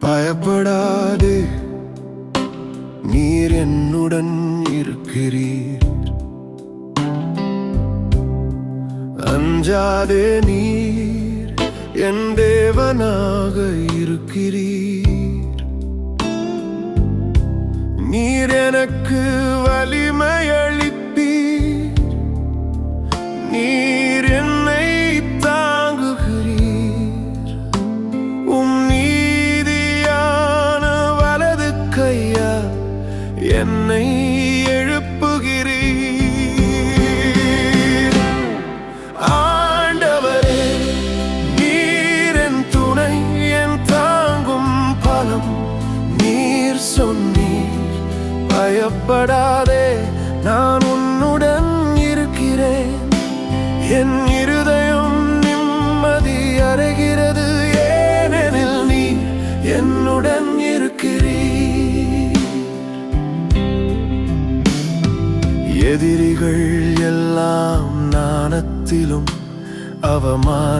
பயப்படாதே. நீர் என்னுடன் இருக்கிறீர். அஞ்சாதே நீர் என் தேவனாக இருக்கிறீர். நீர் எனக்கு வலிமை கையா என்னை எழுப்புகிறீர்? ஆண்டவரே நீர் என் துணை என் தாங்கும் பலம். நீர் சொன்னீர் பயப்படாதே நான் உன்னுடன் இருக்கிறேன். என் இருதயம் நிம்மதி அடைகிறது ஏனெனில் நீ என்னுடன் இருக்கிறீர். எதிரிகள் எல்லாம் நாணத்திலும் அவமான